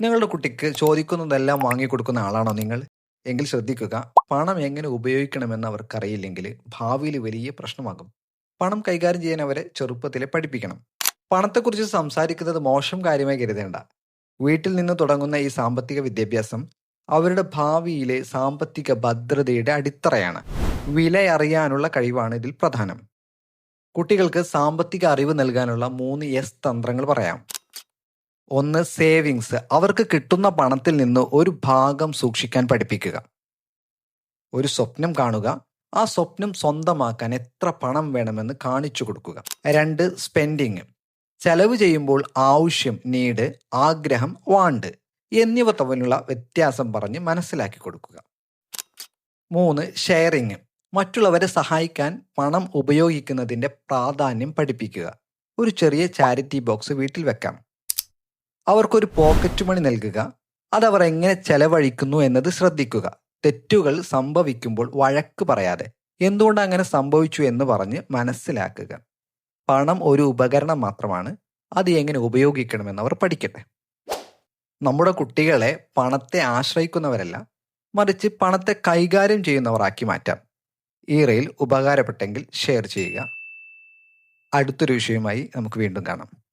നിങ്ങളുടെ കുട്ടിക്ക് ചോദിക്കുന്നതെല്ലാം വാങ്ങിക്കൊടുക്കുന്ന ആളാണോ നിങ്ങൾ? എങ്കിൽ ശ്രദ്ധിക്കുക പണം എങ്ങനെ ഉപയോഗിക്കണമെന്ന് അവർക്കറിയില്ലെങ്കിൽ ഭാവിയിൽ വലിയ പ്രശ്നമാകും. പണം കൈകാര്യം ചെയ്യാൻ അവരെ ചെറുപ്പത്തിലെ പഠിപ്പിക്കണം. പണത്തെക്കുറിച്ച് സംസാരിക്കുന്നത് മോശം കാര്യമായി കരുതേണ്ട. വീട്ടിൽ നിന്ന് തുടങ്ങുന്ന ഈ സാമ്പത്തിക വിദ്യാഭ്യാസം അവരുടെ ഭാവിയിലെ സാമ്പത്തിക ഭദ്രതയുടെ അടിത്തറയാണ്. വില അറിയാനുള്ള കഴിവാണ് ഇതിൽ പ്രധാനം. കുട്ടികൾക്ക് സാമ്പത്തിക അറിവ് നൽകാനുള്ള മൂന്ന് എസ് തന്ത്രങ്ങൾ പറയാം. ഒന്ന് സേവിങ്സ്. അവർക്ക് കിട്ടുന്ന പണത്തിൽ നിന്ന് ഒരു ഭാഗം സൂക്ഷിക്കാൻ പഠിപ്പിക്കുക. ഒരു സ്വപ്നം കാണുക. ആ സ്വപ്നം സ്വന്തമാക്കാൻ എത്ര പണം വേണമെന്ന് കാണിച്ചു കൊടുക്കുക. രണ്ട് സ്പെൻഡിങ് ചെലവ് ചെയ്യുമ്പോൾ ആവശ്യം നീഡ് ആഗ്രഹം വാണ്ട് എന്നിവ തമ്മിലുള്ള വ്യത്യാസം പറഞ്ഞ് മനസ്സിലാക്കി കൊടുക്കുക. മൂന്ന് ഷെയറിങ് മറ്റുള്ളവരെ സഹായിക്കാൻ പണം ഉപയോഗിക്കുന്നതിന്റെ പ്രാധാന്യം പഠിപ്പിക്കുക. ഒരു ചെറിയ ചാരിറ്റി ബോക്സ് വീട്ടിൽ വെക്കാം. അവർക്കൊരു പോക്കറ്റ് മണി നൽകുക അതവർ എങ്ങനെ ചെലവഴിക്കുന്നു എന്നത് ശ്രദ്ധിക്കുക. തെറ്റുകൾ സംഭവിക്കുമ്പോൾ വഴക്ക് പറയാതെ എന്തുകൊണ്ട് അങ്ങനെ സംഭവിച്ചു എന്ന് പറഞ്ഞ് മനസ്സിലാക്കുക. പണം ഒരു ഉപകരണം മാത്രമാണ് അത് എങ്ങനെ ഉപയോഗിക്കണമെന്ന് അവർ പഠിക്കട്ടെ. നമ്മുടെ കുട്ടികളെ പണത്തെ ആശ്രയിക്കുന്നവരല്ല മറിച്ച് പണത്തെ കൈകാര്യം ചെയ്യുന്നവരാക്കി മാറ്റാം. ഈ റെയിൽ ഉപകാരപ്പെട്ടെങ്കിൽ ഷെയർ ചെയ്യുക. അടുത്തൊരു വിഷയമായി നമുക്ക് വീണ്ടും കാണാം.